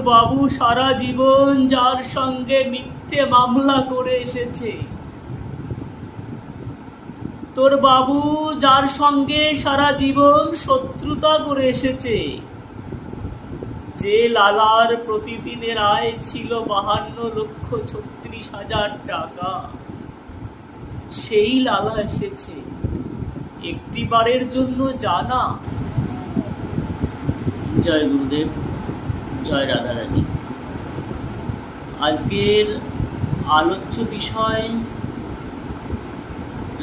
বাবু সারা জীবন যার সঙ্গে মিথ্যে মামলা করে এসেছে। তোর বাবু যার সঙ্গে সারা জীবন শত্রুতা করে এসেছে। যে লালার প্রতিদিনের আয় ছিল বাহান্ন লক্ষ ছত্রিশ হাজার টাকা, সেই লালা এসেছে। একটি বারের জন্য জানা। জয় গুরুদেব। জয় রাধারানী আজকের আলোচ্য বিষয়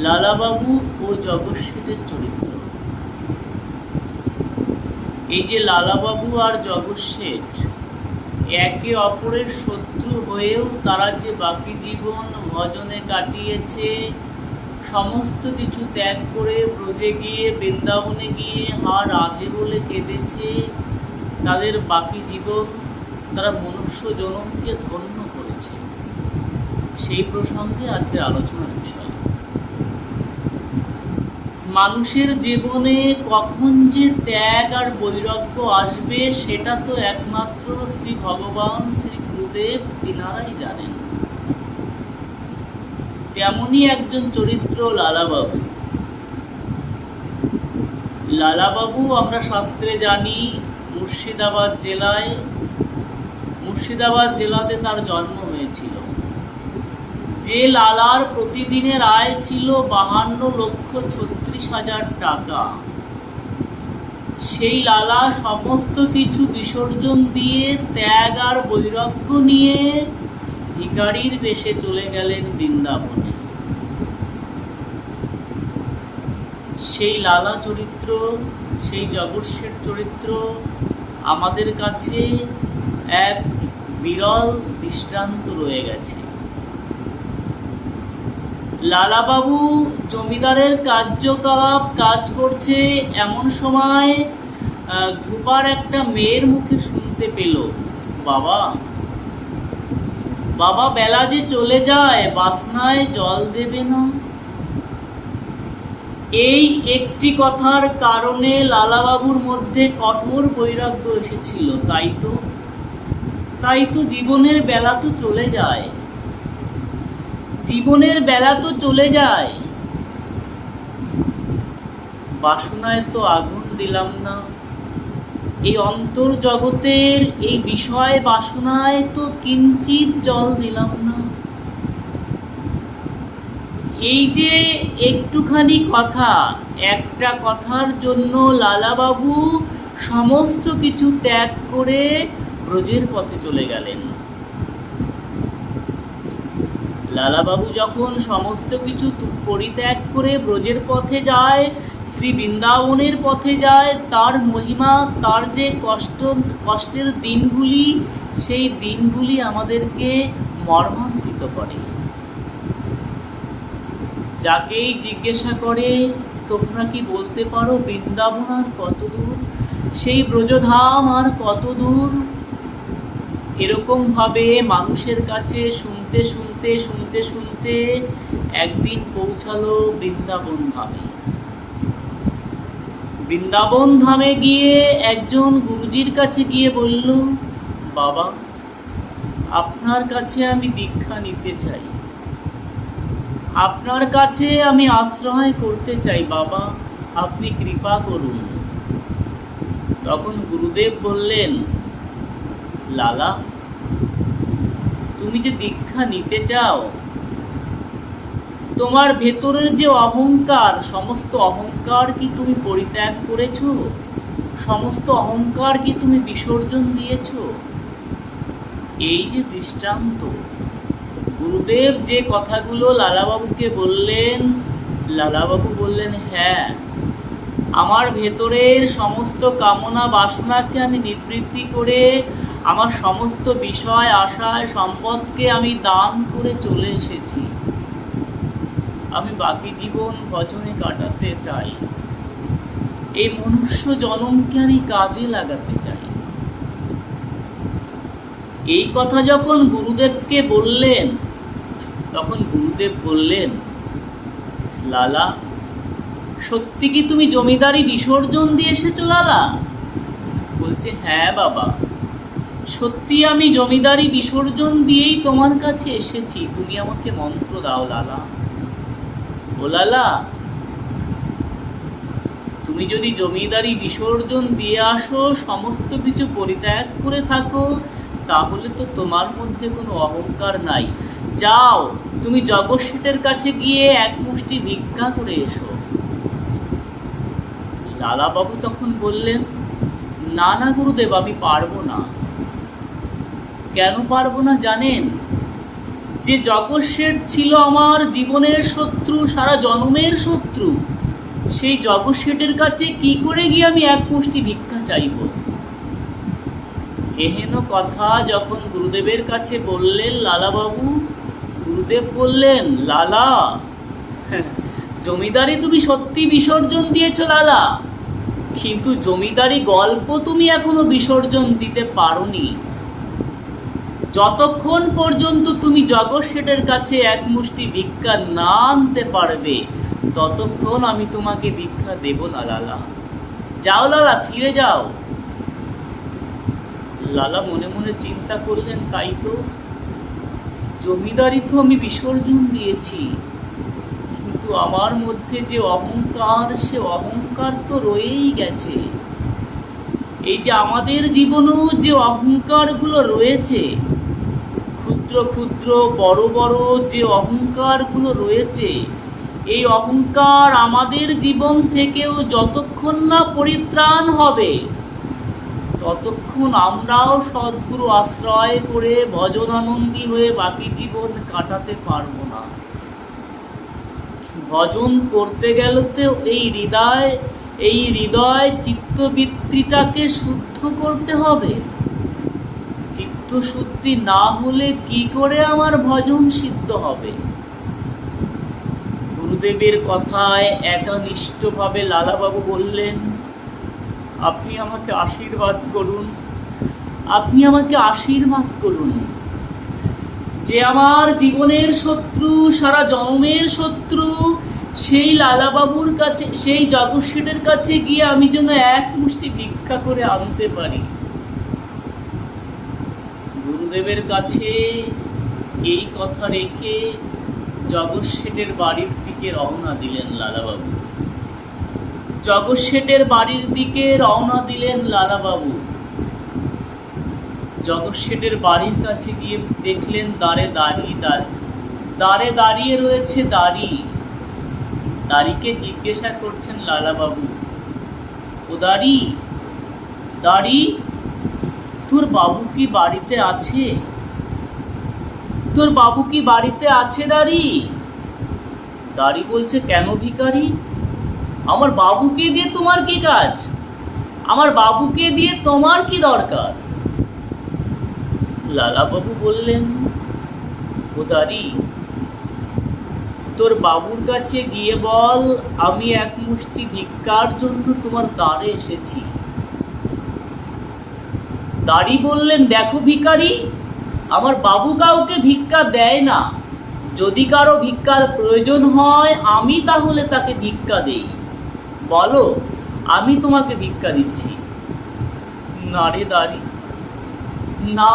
লালাবাবু ও জগৎসেদের চরিত্র। এই যে লালাবাবু আর জগৎসেঠ একে অপরের শত্রু হয়েও তারা যে বাকি জীবন ভজনে কাটিয়েছে, সমস্ত কিছু ত্যাগ করে ব্রজে গিয়ে বৃন্দাবনে গিয়ে হার আগে বলে কেঁদেছে তাদের বাকি জীবন তারা মনুষ্য জনমকে ধন্য করেছে। সেই প্রসঙ্গে আজকের আলোচনার বিষয়। মানুষের জীবনে কখন যে ত্যাগ আর বৈরাগ্য আসবে, সেটা তো একমাত্র শ্রী ভগবান শ্রী গুরুদেব তিনারাই জানেন। তেমনই একজন চরিত্র লালাবাবু। লালাবাবু আমরা শাস্ত্রে জানি মুর্শিদাবাদ জেলায়, মুর্শিদাবাদ জেলাতে তার জন্ম হয়েছিল। যে লালার প্রতিদিনের আয় ছিল বাহান্ন লক্ষ ছত্রিশ হাজার টাকা। সেই লালা সমস্ত কিছু বিসর্জন দিয়ে ত্যাগ আর বৈরাগ্য নিয়ে ভিকারির বেশে চলে গেলেন বৃন্দাবনে। সেই লালা চরিত্র, সেই জগৎসের চরিত্র আমাদের কাছে এক বিরল দৃষ্টান্ত রয়ে গেছে। লালাবাবু জমিদারের কার্যকলাপ কাজ করছে এমন সময় ধুপার একটা মেয়ের মুখে শুনতে পেল। বাবা বাবা বেলা যে চলে যায়, বাসনায় জল দেবে না? এই একটি কথার কারণে লালাবাবুর মধ্যে কঠোর বৈরাগ্য এসেছিল। তাই তো তাই তো জীবনের বেলা তো চলে যায়। জীবনের বেলা তো চলে যায়। বাসনায় তো আগুন দিলাম না। এই অন্তর জগতের এই বিষয় বাসনায় তো কিঞ্চিত জল দিলাম না। এই যে একটুখানি কথা, একটা কথার জন্য লালাবাবু সমস্ত কিছু ত্যাগ করে ব্রজের পথে চলে গেলেন। লালাবাবু যখন সমস্ত কিছু পরিত্যাগ করে ব্রজের পথে যায়, শ্রী বৃন্দাবনের পথে যায়, তার মহিমা, তার যে কষ্ট, কষ্টের দিনগুলি, সেই দিনগুলি আমাদেরকে মর্মান্বিত করে। যাকেই জিজ্ঞাসা করে, তোমরা কি বলতে পারো বৃন্দাবন আর কত দূর? সেই ব্রজধাম আর কত দূর? এরকম ভাবে মানুষের কাছে শুনতে শুনতে শুনতে শুনতে একদিন পৌঁছালো বৃন্দাবন ধামে। বৃন্দাবন ধামে গিয়ে একজন গুরুজির কাছে গিয়ে বলল, বাবা, আপনার কাছে আমি দীক্ষা নিতে চাই। আপনার কাছে আমি আশ্রয় করতে চাই, বাবা। আপনি কৃপা করুন। তখন গুরুদেব বললেন, লালা, তুমি যে দীক্ষা নিতে চাও, তোমার ভেতরের যে অহংকার, সমস্ত অহংকার কি তুমি পরিত্যাগ করেছ? সমস্ত অহংকার কি তুমি বিসর্জন দিয়েছ? এই যে দৃষ্টান্ত গুরুদেব যে কথাগুলো লালাবাবুকে বললেন, লালাবাবু বললেন হ্যাঁ আমার ভেতরের সমস্ত কামনা বাসনাকে আমি নিবৃত্তি করে আমার সমস্ত বিষয়, আশায়, সম্পদকে আমি দান করে চলে এসেছি। আমি বাকি জীবন ভজনে কাটাতে চাই। এই মনুষ্য জনমকে আমি কাজে লাগাতে চাই। এই কথা যখন গুরুদেবকে বললেন তখন গুরুদেব বললেন, লালা, সত্যি কি তুমি জমিদারি বিসর্জন দিয়ে এসেছ, লালা? বলছে হ্যাঁ বাবা, সত্যি আমি জমিদারি বিসর্জন দিয়েই তোমার কাছে এসেছি, তুমি আমাকে মন্ত্র দাও, লালা। ও লালা, তুমি যদি জমিদারি বিসর্জন দিয়ে আসো, সমস্ত কিছু পরিত্যাগ করে থাকো, তাহলে তো তোমার মধ্যে কোনো অহংকার নাই। যাও তুমি জগৎ শেঠের কাছে গিয়ে এক মুষ্টি ভিক্ষা করে এসো। লালাবাবু তখন বললেন না না গুরুদেব, আমি পারব না। কেন পারব না জানেন? যে জগৎ শেঠ ছিল আমার জীবনের শত্রু, সারা জন্মের শত্রু, সেই জগৎ শেঠের কাছে কি করে গিয়ে আমি এক মুষ্টি ভিক্ষা চাইব? এহেন কথা যখন গুরুদেবের কাছে বললেন লালাবাবু গুরুদেব বললেন লালা। জমিদারি তুমি সত্যি বিসর্জন দিয়েছ, লালা। কিন্তু জমিদারি গল্প তুমি এখনও বিসর্জন দিতে পারোনি। যতক্ষণ পর্যন্ত তুমি জগৎ শেঠের কাছে এক মুষ্টি ভিক্ষা না আনতে পারবে, ততক্ষণ আমি তোমাকে ভিক্ষা দেব না, লালা। যাও, লালা, ফিরে যাও। লালা মনে মনে চিন্তা করলেন, তাই তো। জমিদারি তো আমি বিসর্জন দিয়েছি। কিন্তু আমার মধ্যে যে অহংকার, সে অহংকার তো রয়েই গেছে। এই যে আমাদের জীবনেও যে অহংকারগুলো রয়েছে, ক্ষুদ্র ক্ষুদ্র, বড় বড় যে অহংকারগুলো রয়েছে, এই অহংকার আমাদের জীবন থেকেও যতক্ষণ না পরিত্রাণ হবে ততক্ষণ আমরাও সদ্গুরু আশ্রয় করে ভজনানন্দী হয়ে বাকি জীবন কাটাতে পারব না। ভজন করতে গেলে তো এই হৃদয় এই হৃদয় চিত্তবৃত্তিটাকে শুদ্ধ করতে হবে। চিত্ত শুদ্ধি না হলে কি করে আমার ভজন সিদ্ধ হবে? গুরুদেবের কথায় একানিষ্ঠভাবে লালাবাবু বললেন আপনি আমাকে আশীর্বাদ করুন। আপনি আমাকে আশীর্বাদ করুন। যে আমার জীবনের শত্রু, সারা জন্মের শত্রু, সেই লালাবাবুর কাছে, সেই জগৎসেটের কাছে গিয়ে আমি যেন এক মুষ্টি ভিক্ষা করে আনতে পারি। গুরুদেবের কাছে এই কথা রেখে জগৎ শেঠের বাড়ির দিকে রওনা দিলেন লালাবাবু। জগৎ শেঠের বাড়ির দিকে রওনা দিলেন লালাবাবু। জগৎ শেঠের বাড়ির কাছে গিয়ে দেখলেন দাঁড়ে দাঁড়িয়ে দাঁড়িয়ে দাঁড়ে দাঁড়িয়ে রয়েছে দাড়ি। দাড়িকে জিজ্ঞাসা করছেন লালাবাবু, ও দাড়ি দাড়ি, তোর বাবু কি বাড়িতে আছে? তোর বাবু কি বাড়িতে আছে দাড়ি? দাড়ি বলছে, কেন ভিখারি? আমার বাবুকে দিয়ে তোমার কি কাজ? আমার বাবুকে দিয়ে তোমার কি দরকার? লালাবাবু বললেন ও দাড়ি তোর বাবুর কাছে গিয়ে বল, আমি এক মুষ্টি ভিক্ষার জন্য তোমার দ্বারে এসেছি। দাড়ি বললেন, দেখো ভিখারি, আমার বাবু কাউকে ভিক্ষা দেয় না। যদি কারও ভিক্ষার প্রয়োজন হয়, আমি তাহলে তাকে ভিক্ষা দেই। বলো, আমি তোমাকে ভিক্ষা দিচ্ছি। না রে দাড়ি না।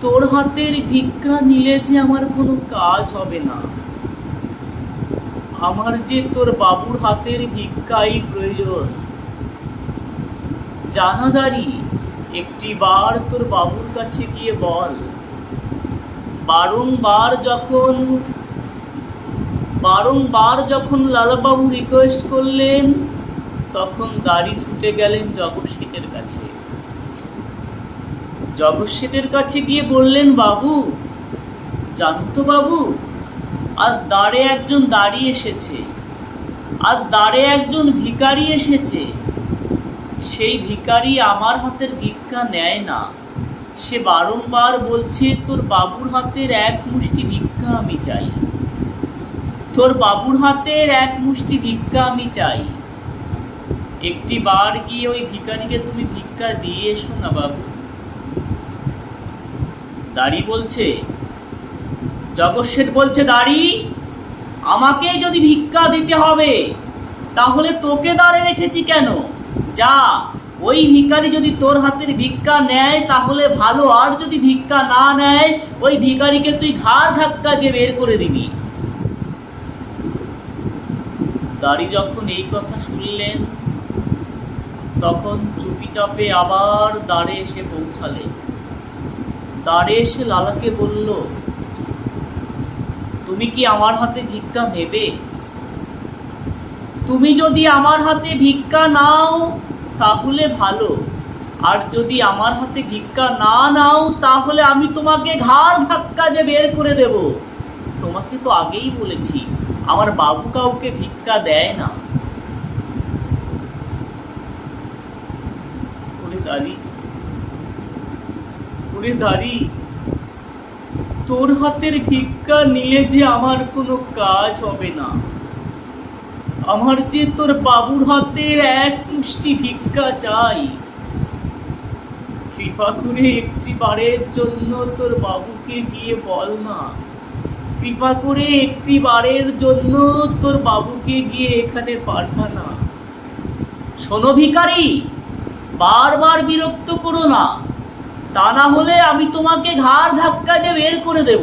তোর হাতের ভিক্ষা নিলে যে আমার কোনো কাজ হবে না। আমার যে তোর বাবুর হাতের ভিক্ষাই প্রয়োজন। জানাদারি একটি বার তোর বাবুর কাছে গিয়ে বল। বারংবার যখন বারংবার যখন লালাবাবু রিকোয়েস্ট করলেন, তখন গাড়ি ছুটে গেলেন জগৎ শেঠের কাছে। জগৎ শেঠের কাছে গিয়ে বললেন, বাবু, জানতো বাবু, আজ দাঁড়ে একজন দাঁড়িয়ে এসেছে। আজ দাঁড়ে একজন ভিকারি এসেছে। সেই ভিকারি আমার হাতের ভিক্ষা নেয় না। সে বারংবার বলছে, তোর বাবুর হাতের এক মুষ্টি ভিক্ষা আমি চাই। তোর বাবুর হাতের এক মুষ্টি ভিক্ষা আমি চাই। একটি বার গিয়ে ওই ভিখারিকে তুমি ভিক্ষা দিয়ে এসো না বাবু। দাড়ি বলছে জগৎশেঠ বলছে, দাড়ি আমাকে যদি ভিক্ষা দিতে হবে, তাহলে তোকে দাঁড়ে রেখেছি কেন? যা, ওই ভিকারি যদি তোর হাতের ভিক্ষা নেয়, তাহলে ভালো, আর যদি ভিক্ষা না নেয়, ওই ভিকারিকে তুই ঘাড় ধাক্কা দিয়ে বের করে দিবি। দাড়ি যখন এই কথা শুনলেন, তখন চুপিচাপে আবার দাঁড়ে এসে পৌঁছালে দাঁড়ে এসে লালাকে বলল, তুমি কি আমার হাতে ভিক্ষা নেবে? তুমি যদি আমার হাতে ভিক্ষা নাও, তাহলে ভালো। আর যদি আমার হাতে ভিক্ষা না নাও, তাহলে আমি তোমাকে ঘাড় ধাক্কা দিয়ে বের করে দেব। তোমাকে তো আগেই বলেছি আমার বাবু কাউকে ভিক্ষা দেয় না। ওরে দাঁড়ি। তোর হাতের ভিক্ষা নিলে যে আমার কোনো কাজ হবে না। আমার যে তোর বাবুর হাতের এক মুষ্টি ভিক্ষা চাই। কৃপা করে একটি বারের জন্য তোর বাবুকে গিয়ে বল না। কৃপা করে একটি বারের জন্য তোর বাবুকে গিয়ে এখানে পাঠা না শোনো ভিখারি, বারবার বিরক্ত করো না। তা না হলে আমি তোমাকে ঘাড় ধাক্কা দিয়ে বের করে দেব।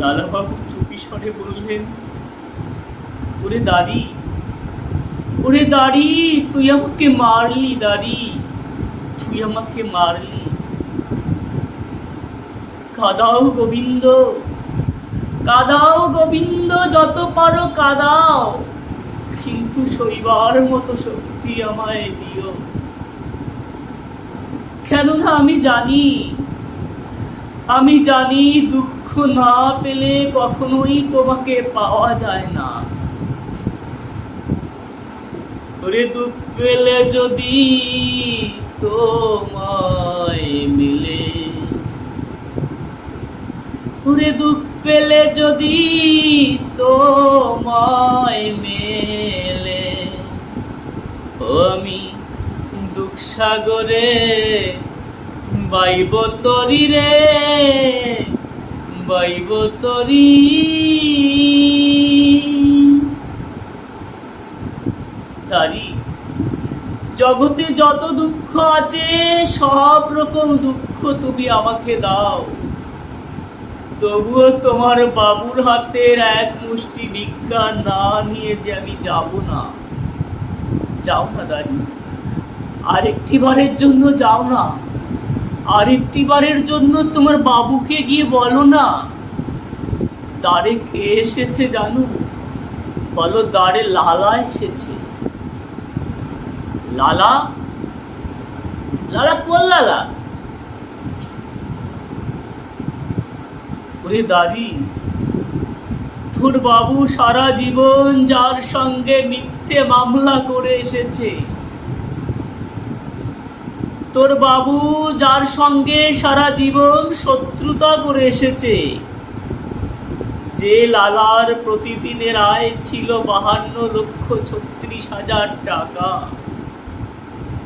লালাবাবু চুপি স্বরে বললেন, ওরে দাড়ি ওরে দাড়ি, তুই আমাকে মারলি দাড়ি। তুই আমাকে মারলি। কাদাও গোবিন্দ কাদাও গোবিন্দ, যত পারো কাদাও। কিন্তু শৈবার মতো শক্তি আমায় দিও। কেননা আমি জানি আমি জানি দুঃখ না পেলে কখনোই তোমাকে পাওয়া যায় না। ওরে দুঃখ পেলে যদি তোমায় মিলে। ওরে দুঃখ পেলে যদি তোমায় মেলে। আমি দুঃখ সাগরে বাইব তরি রে, বাইব তরি। দাঁড়ি জগতে যত দুঃখ আছে, সব রকম দুঃখ তুমি আমাকে দাও। তবুও তোমার বাবুর হাতের এক মুষ্টি ভিক্ষা না নিয়ে যে আমি যাব না। যাও না দাঁড়ি আরেকটি বারের জন্য যাও না। আরেকটি বারের জন্য তোমার বাবুকে গিয়ে বলো না। দাঁড়ে কে এসেছে জানো? বলো দাঁড়ে লালা এসেছে। লালা? লালা কোন লালা? ওরে দাদি বাবু সারা জীবন যার সঙ্গে মিথ্যে মামলা করে এসেছে। তোর বাবু যার সঙ্গে সারা জীবন শত্রুতা করে এসেছে। যে লালার প্রতিদিনের আয় ছিল বাহান্ন লক্ষ ছত্রিশ হাজার টাকা।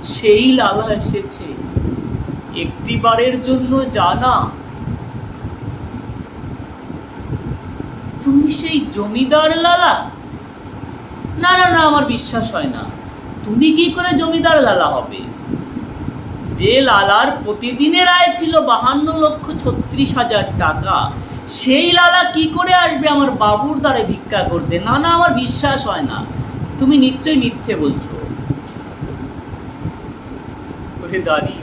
সেই লালা এসেছে। একটি বারের জন্য জানা। তুমি সেই জমিদার লালা? না না না, আমার বিশ্বাস হয় না। তুমি কি করে জমিদার লালা হবে? যে লালার প্রতিদিনের আয় ছিল বাহান্ন লক্ষ ছত্রিশ হাজার টাকা, সেই লালা কি করে আসবে আমার বাবুর দ্বারে ভিক্ষা করতে? না না, আমার বিশ্বাস হয় না। তুমি নিশ্চয়ই মিথ্যে বলছো। ওরে দাঁড়ি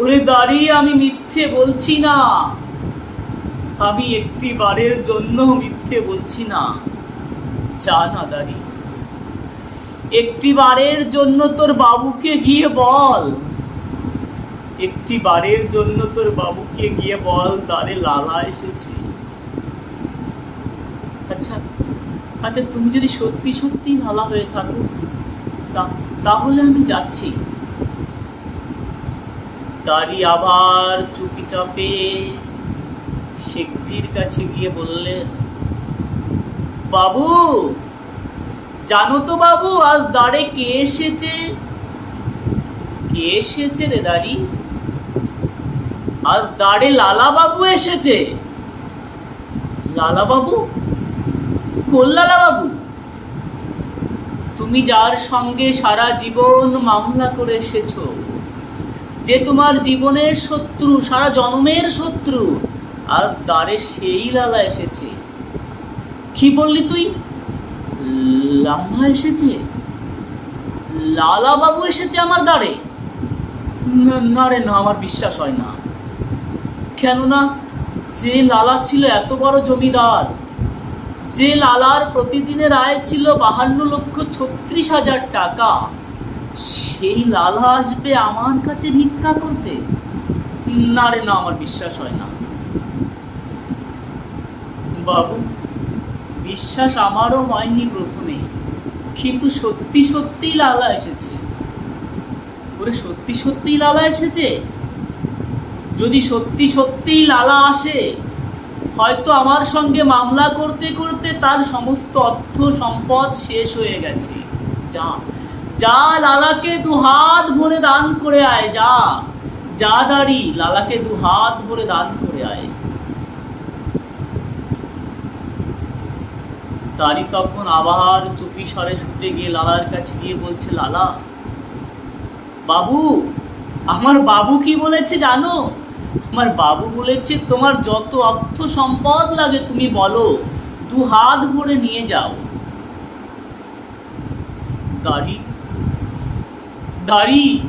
ওরে দাঁড়ি আমি মিথ্যে বলছি না। আমি একটি বারের জন্য মিথ্যে বলছি না। যা না দাঁড়ি। একটি বারের জন্য তোর বাবুকে গিয়ে বল। একটি বারের জন্য তোর বাবুকে গিয়ে বল দাঁড়ে লালা এসেছে। আচ্ছা আচ্ছা তুমি যদি সত্যি সত্যি লালা হয়ে থাকো তাহলে আমি যাচ্ছি। দাড়ি আবার চুপি চাপে শেখজির কাছে গিয়ে বললেন, বাবু, জানো তো বাবু, আজ দাঁড়ে কে এসেছে? কে এসেছে রে দাড়ি? আজ দাঁড়ে লালা বাবু এসেছে। লালা বাবু কল্যালা বাবু তুমি যার সঙ্গে সারা জীবন মামলা করে এসেছ। যে তোমার জীবনের শত্রু, সারা জন্মের শত্রু, আর দ্বারে সেই লালা এসেছে। কি বললি তুই? লালা এসেছে? লালা বাবু এসেছে আমার দ্বারে? না- রে, না, আমার বিশ্বাস হয় না। কেননা যে লালা ছিল এত বড় জমিদার, যে লালার প্রতিদিনের আয় ছিল বাহান্ন লক্ষ ছত্রিশ হাজার টাকা সেই লালা আসবে আমার কাছে ভিক্ষা করতে? না রে, না, আমার বিশ্বাস হয় না। বাবু, বিশ্বাস আমারও হয়নি প্রথমে। কিন্তু সত্যি সত্যি লালা এসেছে। ওরে, সত্যি সত্যি লালা এসেছে? যদি সত্যি সত্যিই লালা আসে, হয়তো আমার সঙ্গে মামলা করতে করতে তার সমস্ত অর্থ সম্পদ শেষ হয়ে গেছে। যা যা লালাকে দু হাত ভরে দান করে আয়, যা যা দাঁড়ি লালাকে দু হাত ভরে দান করে আয়। তারই তখন আবার চুপি সরে ছুটে গিয়ে লালার কাছে গিয়ে বলছে, লালা, বাবু, আমার বাবু কি বলেছে জানো? আমার বাবু বলেছে, তোমার যত অর্থ সম্পদ লাগে তুমি বলো দু হাত ভরে নিয়ে যাও। দাড়ি দাড়ি।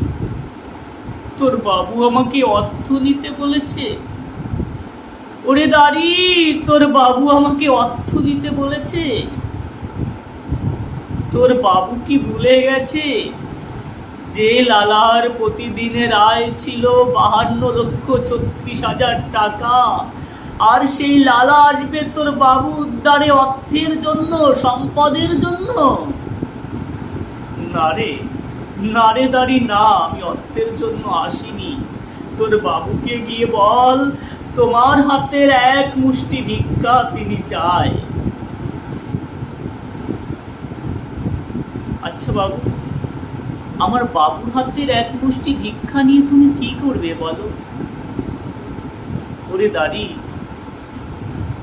তোর বাবু আমাকে অর্থ নিতে বলেছে। ওরে দাড়ি, তোর বাবু আমাকে অর্থ দিতে বলেছে। তোর বাবু কি ভুলে গেছে? যে লালার প্রতিদিনের আয় ছিল বাহান্ন লক্ষ ছত্রিশ হাজার টাকা, আর সেই লালা আসবে তোর বাবু উদ্ধারে অর্থের জন্য, সম্পদের জন্য। না রে। না রে দাঁড়ি না, আমি অর্থের জন্য আসিনি। তোর বাবুকে গিয়ে বল, তোমার হাতের এক মুষ্টি ভিক্ষা তিনি চায়। আচ্ছা বাবু, আমার বাবুর হাতের এক মুষ্টি ভিক্ষা নিয়ে তুমি কি করবে বলো? ওরে দাঁড়ি,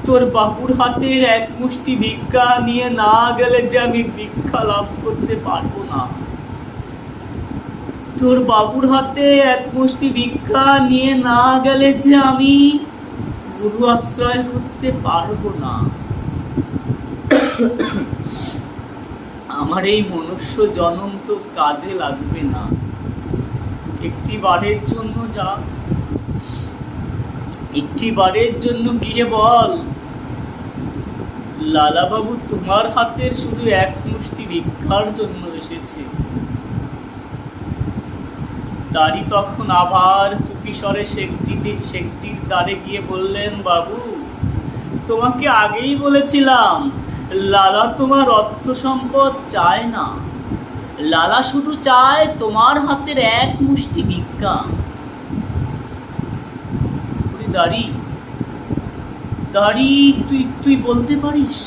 তোর বাবুর হাতের এক মুষ্টি ভিক্ষা নিয়ে না গেলে যে আমি ভিক্ষা লাভ করতে পারব না। তোর বাবুর হাতে এক মুষ্টি ভিক্ষা নিয়ে না গেলে যে আমি গুরু আশ্রয় করতে পারব না। আমার এই মনুষ্য জনম তো কাজে লাগবে না। একটি বারের জন্য যা, একটি বারের জন্য গিয়ে বল। লালাবাবু তোমার হাতের শুধু এক মুষ্টি ভিক্ষার জন্য এসেছে। দাড়ি তখন আবার চুপি সরে শেখজিতে শেখজির দ্বারে গিয়ে বললেন, বাবু, তোমাকে আগেই বলেছিলাম, লালা তোমার অর্থ সম্পদ চায় না। লালা শুধু চায় তোমার হাতের এক মুষ্টি ভিক্ষা। দাড়ি দাড়ি, তুই তুই বলতে পারিস?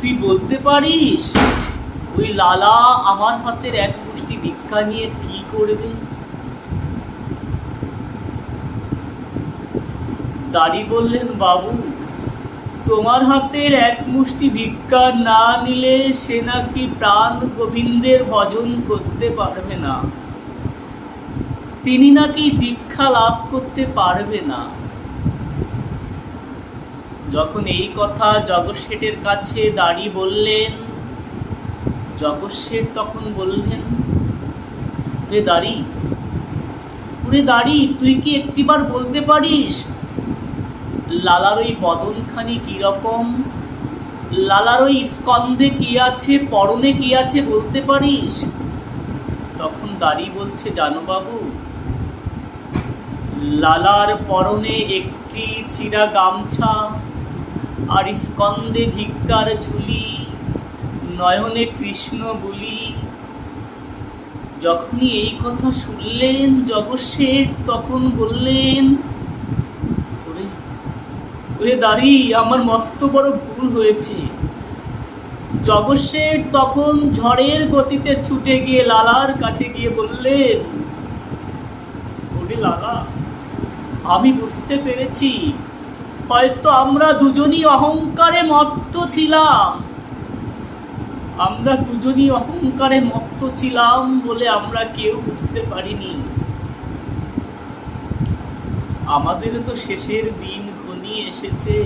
তুই বলতে পারিস? ওই লালা আমার হাতের এক মুষ্টি ভিক্ষা নিয়ে কি করবে? দাড়ি বললেন, বাবু, তোমার হাতের এক মুষ্টি ভিক্ষা না নিলে সে নাকি প্রাণ গোবিন্দের ভজন করতে পারবে না। তিনি নাকি দীক্ষা লাভ করতে পারবে না। যখন এই কথা জগৎ শেঠের কাছে দাঁড়ি বললেন জগৎ শেঠ তখন বললেন রে দাড়ি, ওরে দাড়ি, তুই কি একটিবার বলতে পারিস লালার ওই বদনখানি কীরকম? লালার ওই স্কন্ধে কি আছে, পরনে কি আছে বলতে পারিস? তখন দাড়ি বলছে, জানো বাবু, লালার পরনে একটি চিরা গামছা আর স্কন্ধে ভিক্ষার ঝুলি, নয়নে কৃষ্ণ বলি। যখনই এই কথা শুনলেন জগৎ তখন বললেন ওরে দাঁড়ি, আমার মস্ত বড় ভুল হয়েছে। জগৎ তখন ঝড়ের গতিতে ছুটে গিয়ে লালার কাছে গিয়ে বললেন, ওরে লালা, আমি বুঝতে পেরেছি। হয়তো আমরা দুজনই অহংকারে মত্ত ছিলাম। আমরা দুজনই অহংকারে মত্ত ছিলাম বলে আমরা কেউ বুঝতে পারিনি। আমাদেরও তো শেষের দিন ঘনিয়ে এসেছে।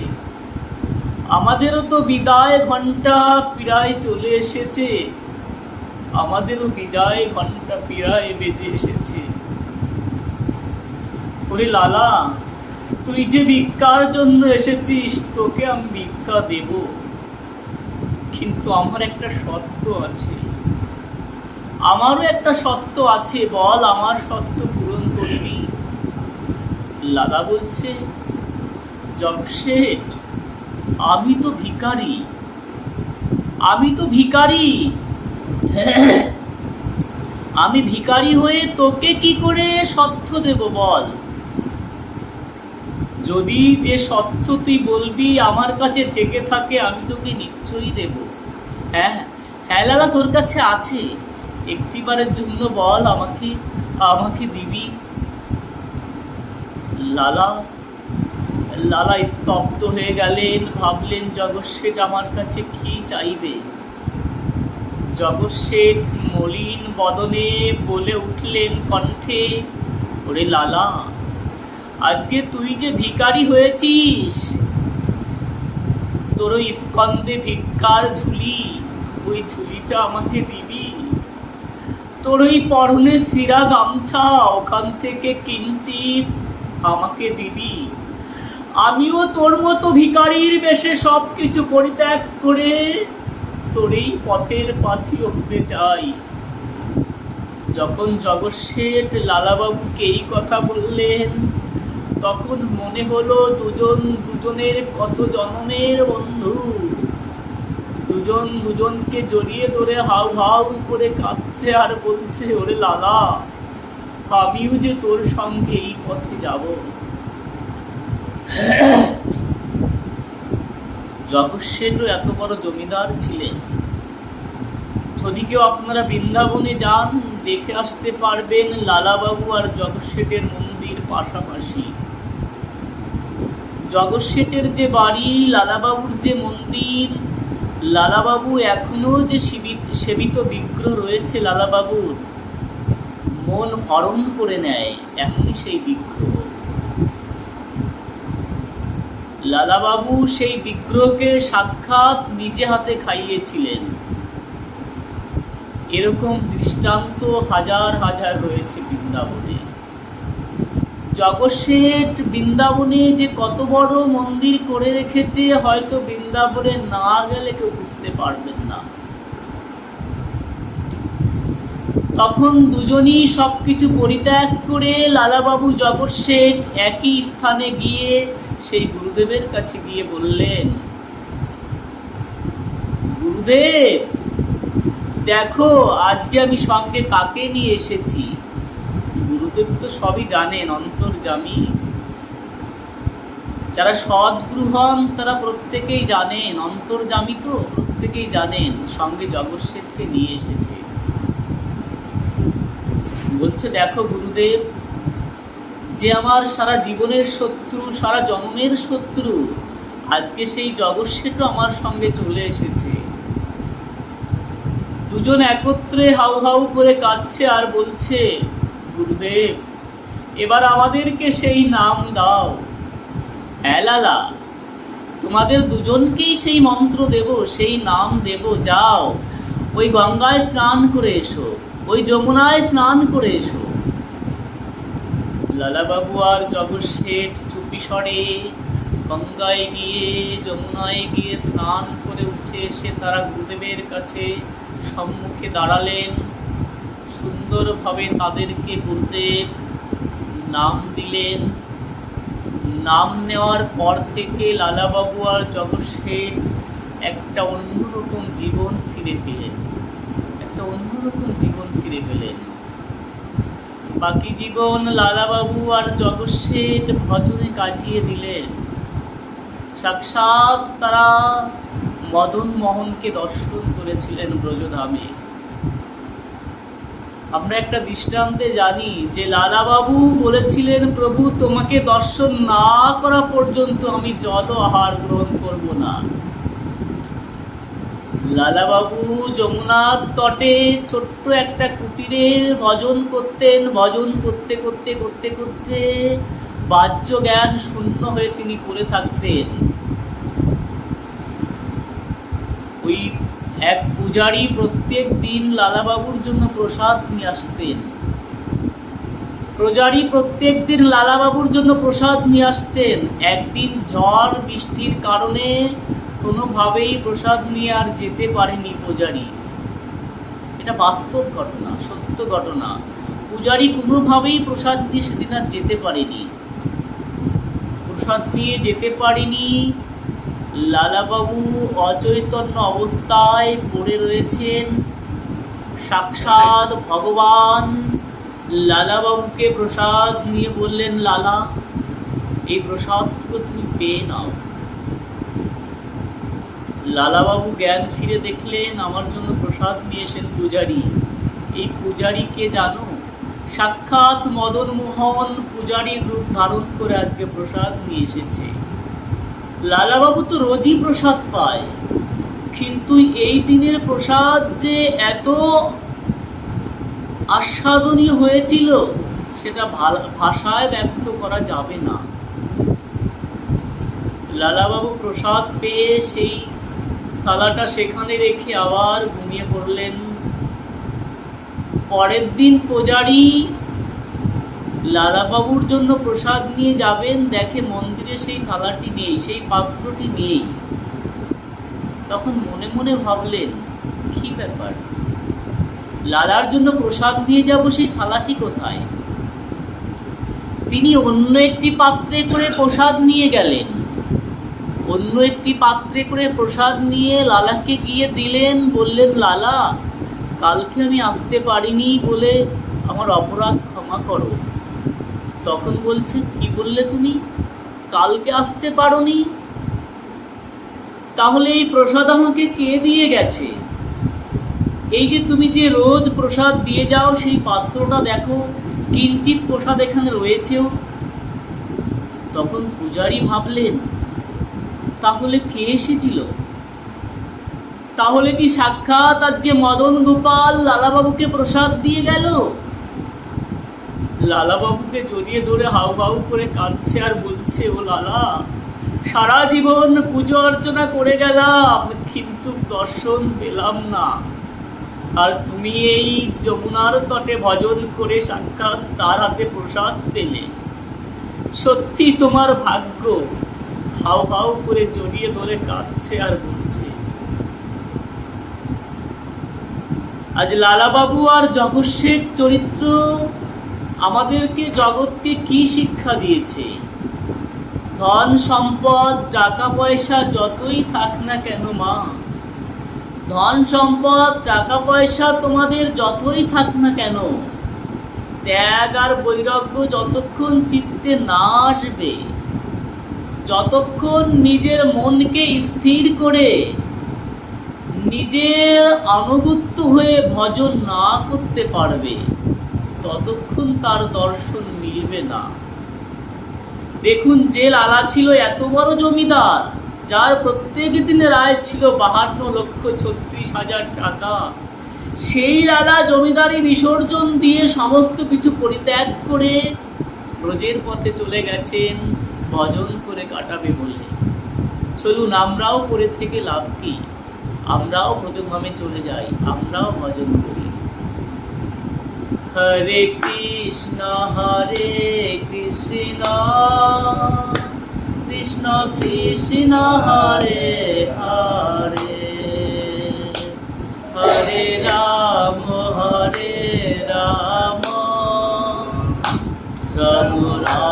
আমাদেরও তো বিদায় ঘণ্টা প্রায় চলে এসেছে। আমাদেরও বিদায় ঘণ্টা প্রায় বেজে এসেছে। ওরে লালা, তুই যে ভিক্ষার জন্য এসেছিস, তোকে আমি ভিক্ষা দেব। কিন্তু আমার একটা শর্ত আছে। আমারও একটা সত্য আছে, বল আমার সত্য পূরণ করিনি লালা বলছে জমশেদ আমি তো ভিখারি। আমি তো ভিখারি। আমি ভিখারি হয়ে তোকে কি করে সত্য দেব বল? যদি যে সত্য তুই বলবি আমার কাছে থেকে থাকে, আমি তোকে নিশ্চয়ই দেব। হ্যাঁ হ্যাঁ লালা, তোর কাছে আছে। একটিবারের জন্য বল আমাকে আমাকে দিবি। লালা লালা স্তব্ধ হয়ে গেলেন, ভাবলেন, জগৎ শেঠ আমার কাছে কি চাইবে? জগৎ শেঠ মলিন বদনে বলে উঠলেন কণ্ঠে, ওরে লালা, আজকে তুই যে ভিখারি হয়েছিস, তোর স্কন্দে ভিক্ষার ঝুলি, ওই ঝুলিটা আমাকে দিবি। তোর ওই পরনে সিরা গামছা, ওখান থেকে কিঞ্চিত আমাকে দিবি। আমিও তোর মতো ভিখারির বেশে সব কিছু পরিত্যাগ করে তোর এই পথের পাথি হতে চাই। যখন জগৎশেঠ লালাবাবুকে এই কথা বললেন, তখন মনে হলো দুজন দুজনের কত জনমের বন্ধু। দুজন দুজনকে জড়িয়ে ধরে হাউ হাউ করে কাঁদছে আর বলছে, ওরে লালা, আমিও যে তোর সঙ্গে এই পথে যাব। জগৎ শেঠও এত বড় জমিদার ছিলেন যদি কেউ আপনারা বৃন্দাবনে যান, দেখে আসতে পারবেন লালাবাবু আর জগৎ শেঠের মন্দির পাশাপাশি। জগৎ শেঠের যে বাড়ি, লালাবাবুর যে মন্দির, লালাবাবু এখনও যে সেবিত বিগ্রহ রয়েছে লালাবাবুর, মন হরণ করে নেয় এখনই সেই বিগ্রহ। লালাবাবু সেই বিগ্রহকে সাক্ষাৎ নিজে হাতে খাইয়েছিলেন। এরকম দৃষ্টান্ত হাজার হাজার রয়েছে বৃন্দাবনে। জগৎশেঠ বৃন্দাবনে যে কত বড় মন্দির করে রেখেছে, হয়তো বৃন্দাবনে না গেলে কেউ বুঝতে পারবেন না। তখন দুজনই সবকিছু পরিত্যাগ করে লালাবাবু জগৎ শেঠ একই স্থানে গিয়ে সেই গুরুদেবের কাছে গিয়ে বললেন, গুরুদেব, দেখো, আজকে আমি সঙ্গে কাকে নিয়ে এসেছি? গুরুদেব তো সবই জানেন, অন্তর্জামী। যারা সদ্গুরু হন, তারা প্রত্যেকেই জানেন, অন্তর্জামী তো প্রত্যেকেই জানেন, সঙ্গে জগৎ শেঠকে নিয়ে এসেছে। বলছে, দেখো, গুরুদেব যে আমার সারা জীবনের শত্রু, সারা জন্মের শত্রু, আজকে সেই জগৎ শেঠও আমার সঙ্গে চলে এসেছে। দুজন একত্রে হাউ হাউ করে কাঁদছে আর বলছে, গুরুদেব, এবার আমাদেরকে সেই নাম দাও। এলালা তোমাদের দুজনকেই সেই মন্ত্র দেব, সেই নাম দেব, যাও। ওই গঙ্গায় স্নান করে এসো, ওই যমুনায় স্নান করে এসো। লালাবাবু আর জগৎশেঠ চুপি সরে গঙ্গায় গিয়ে, যমুনায় গিয়ে স্নান করে উঠে এসে তারা গুরুদেবের কাছে সম্মুখে দাঁড়ালেন। সুন্দরভাবে তাদেরকে গুরুদেব নাম দিলেন। নাম নেওয়ার পর থেকে লালাবাবু আর জগৎশেঠ একটা অন্যরকম জীবন ফিরে পেলেন। একটা অন্যরকম জীবন ফিরে পেলেন। বাকি জীবন লালাবাবু আর জগৎ শেঠ ভজনে কাটিয়ে দিলেন। সাক্ষাৎ তারা মদন মোহনকে দর্শন করেছিলেন ব্রজধামে। আমরা একটা দৃষ্টান্তে জানি যে লালাবাবু বলেছিলেন, প্রভু, তোমাকে দর্শন না করা পর্যন্ত আমি জল আহার গ্রহণ করব না। লালাবাবু যমুনার তটে ছোট্ট একটা কুটিরে ভজন করতেন, ভজন করতে করতে করতে করতে বাহ্য জ্ঞান শূন্য হয়ে তিনি পড়ে থাকতেন। ওই এক পূজারি প্রত্যেক দিন লালাবাবুর জন্য প্রসাদ নিয়ে আসতেন। প্রজারি প্রত্যেক দিন লালাবাবুর জন্য প্রসাদ নিয়ে আসতেন। একদিন ঝড়, বৃষ্টির কারণে কোনোভাবেই প্রসাদ নিয়ে আর যেতে পারেনি পূজারি। এটা বাস্তব ঘটনা, সত্য ঘটনা। পূজারি কোনোভাবেই প্রসাদ নিয়ে সেদিন আর যেতে পারেনি। প্রসাদ নিয়ে যেতে পারেনি লালাবাবু অচৈতন্য অবস্থায় পড়ে রয়েছেন। সাক্ষাৎ ভগবান লালাবাবুকে প্রসাদ নিয়ে বললেন, লালা, এই প্রসাদটুকু তুমি পেয়ে নাও। লালাবাবু জ্ঞান ফিরে দেখলেন, আমার জন্য প্রসাদ নিয়ে পূজারি। এই পূজারি কে জানো? সাক্ষাৎ মদন মোহন পূজারীর রূপ ধারণ করে আজকে প্রসাদ নিয়ে এসেছে। লালাবাবু তো রোজই প্রসাদ পায়। কিন্তু এই দিনের প্রসাদ যে এত আস্বাদনীয় হয়েছিল, সেটা ভাষায় ব্যক্ত করা যাবে না। লালাবাবু প্রসাদ পেয়ে সেই থালাটা সেখানে রেখে আবার ঘুমিয়ে পড়লেন। পরের দিন পূজারি লালাবাবুর জন্য প্রসাদ নিয়ে যাবেন। দেখে মন্দিরে সেই থালাটি নেই, সেই পাত্রটি নেই। তখন মনে মনে ভাবলেন, কি ব্যাপার? লালার জন্য প্রসাদ নিয়ে যাব সেই থালাটি কোথায়? তিনি অন্য একটি পাত্রে করে প্রসাদ নিয়ে গেলেন। অন্য একটি পাত্রে করে প্রসাদ নিয়ে লালাকে গিয়ে দিলেন, বললেন, লালা, কালকে আমি আসতে পারিনি বলে আমার অপরাধ ক্ষমা করো। তখন বলছে, কি বললে তুমি? কালকে আসতে পারোনি? তাহলে এই প্রসাদ আমাকে কে দিয়ে গেছে? এই যে তুমি যে রোজ প্রসাদ দিয়ে যাও, সেই পাত্রটা দেখো কিঞ্চিত প্রসাদ এখানে রয়েছেও। তখন পূজারি ভাবলেন তাহলে কে এসেছিল? তাহলে কি সাক্ষাৎ আজকে মদন গোপাল লালাবাবুকে প্রসাদ দিয়ে গেল? লালাবাবুকে জড়িয়ে ধরে হাউ করে কাঁদছে আর বলছে, ও লালা, সারা জীবন পুজো অর্চনা করে গেলাম, কিন্তু দর্শন পেলাম না। আর তুমি এই যমুনার তটে ভজন করে সাক্ষাৎ তার হাতে প্রসাদ পেলে। সত্যি তোমার ভাগ্য হাউ হাউ করে জড়িয়ে ধরে কাঁদছে আর বলছে, আজ লালাবাবু আর জগৎসের চরিত্র আমাদেরকে জগৎকে কি শিক্ষা দিয়েছে? ধন সম্পদ, টাকা পয়সা যতই থাক না কেন মা, ধন সম্পদ, টাকা পয়সা তোমাদের যতই থাক না কেন, ত্যাগ আর বৈরাগ্য যতক্ষণ চিত্তে না আসবে যতক্ষণ নিজের মনকে স্থির করে নিজে অনুগুপ্ত হয়ে ভজন না করতে পারবে, ততক্ষণ তার দর্শন মিলবে না। দেখুন যে লালা ছিল এত বড় জমিদার, যার প্রত্যেক দিনের আয় ছিল বাহান্ন লক্ষ ছত্রিশ হাজার টাকা। সেই লালা জমিদারি বিসর্জন দিয়ে সমস্ত কিছু পরিত্যাগ করে ব্রজের পথে চলে গেছেন। ভজন করে কাটাবে বলে চলুন, আমরাও করে থেকে লাভ কি? আমরাও ব্রজধামে চলে যাই, আমরাও ভজন করি। হরে কৃষ্ণ হরে কৃষ্ণ কৃষ্ণ কৃষ্ণ, হরে হরে। হরে রাম হরে রাম। রাম রাম।